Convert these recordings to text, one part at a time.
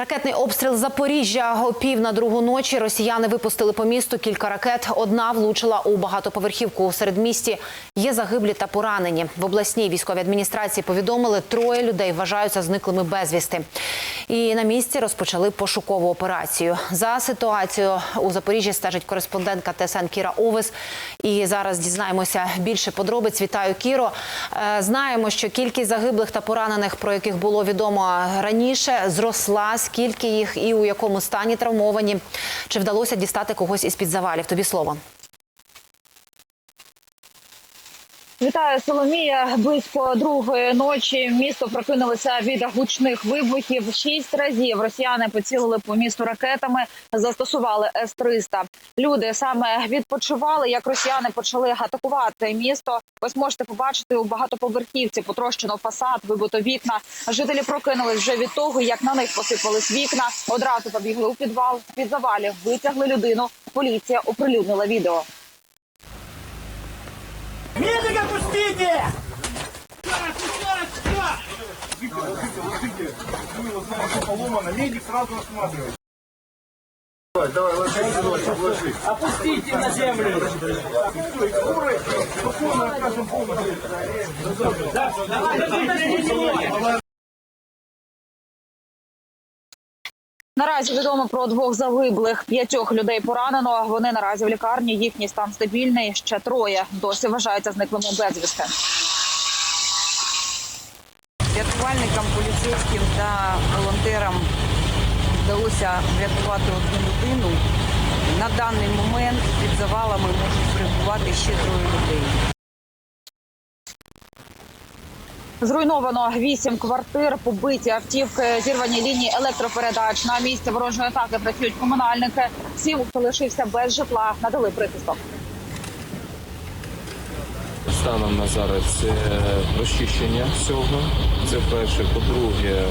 Ракетний обстріл Запоріжжя о пів на другу ночі. Росіяни випустили по місту кілька ракет. Одна влучила у багатоповерхівку у середмісті. Є загиблі та поранені. В обласній військовій адміністрації повідомили, троє людей вважаються зниклими безвісти. І на місці розпочали пошукову операцію. За ситуацією у Запоріжжі стежить кореспондентка ТСН Кіра Овес. І зараз дізнаємося більше подробиць. Вітаю, Кіро. Е, Знаємо, що кількість загиблих та поранених, про яких було відомо раніше, зросла. Скільки їх і у якому стані травмовані? Чи вдалося дістати когось із під завалів? Тобі слово. Вітаю Соломія. Близько другої ночі місто прокинулося від гучних вибухів. Шість разів росіяни поцілили по місту ракетами, застосували С-300. Люди саме відпочивали, як росіяни почали атакувати місто. Ось можете побачити у багатоповерхівці потрощено фасад, вибито вікна. Жителі прокинулись вже від того, як на них посипались вікна. Одразу побігли у підвал. Під завалів витягли людину. Поліція оприлюднила відео. Медленно пустите! поломано, медик сразу осматривает. Давай, давай, ложись, ложись, ложись. Опустите на землю! Спокойно, окажем помощь. Наразі відомо про двох загиблих, п'ятьох людей поранено. Вони наразі в лікарні. Їхній стан стабільний. Ще троє досі вважаються зниклими безвісти. Рятувальникам, поліцейським та волонтерам вдалося врятувати одну людину. На даний момент під завалами можуть перебувати ще троє людей. Зруйновано вісім квартир, побиті автівки, зірвані лінії електропередач. На місці ворожої атаки працюють комунальники. Всім, хто лишився без житла, надали прихисток. Станом на зараз це розчищення всього. Це перше. По-друге,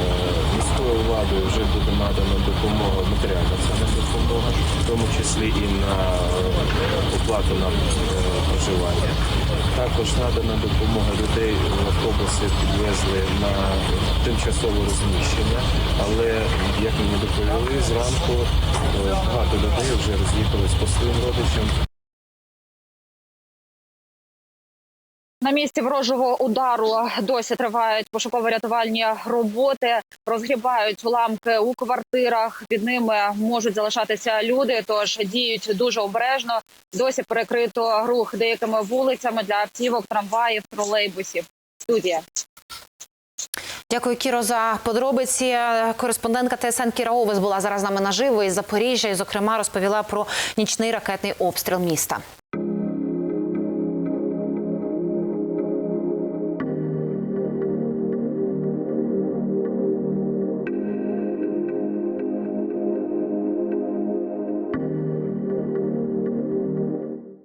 міською владою вже буде надана допомога, матеріальна саме допомога, в тому числі і на оплату нам е, проживання. Також надана допомога автобуси на тимчасове розміщення, але як мені доповіли, зранку е, багато людей вже роз'їхались по своїм родичам. На місці ворожого удару досі тривають пошуково-рятувальні роботи, розгрібають уламки у квартирах. Під ними можуть залишатися люди, тож діють дуже обережно. Досі перекрито рух деякими вулицями для автівок, трамваїв, тролейбусів. Студія. Дякую, Кіро, за подробиці. Кореспондентка ТСН Кіра Овес була зараз з нами наживо із Запоріжжя і, зокрема, розповіла про нічний ракетний обстріл міста.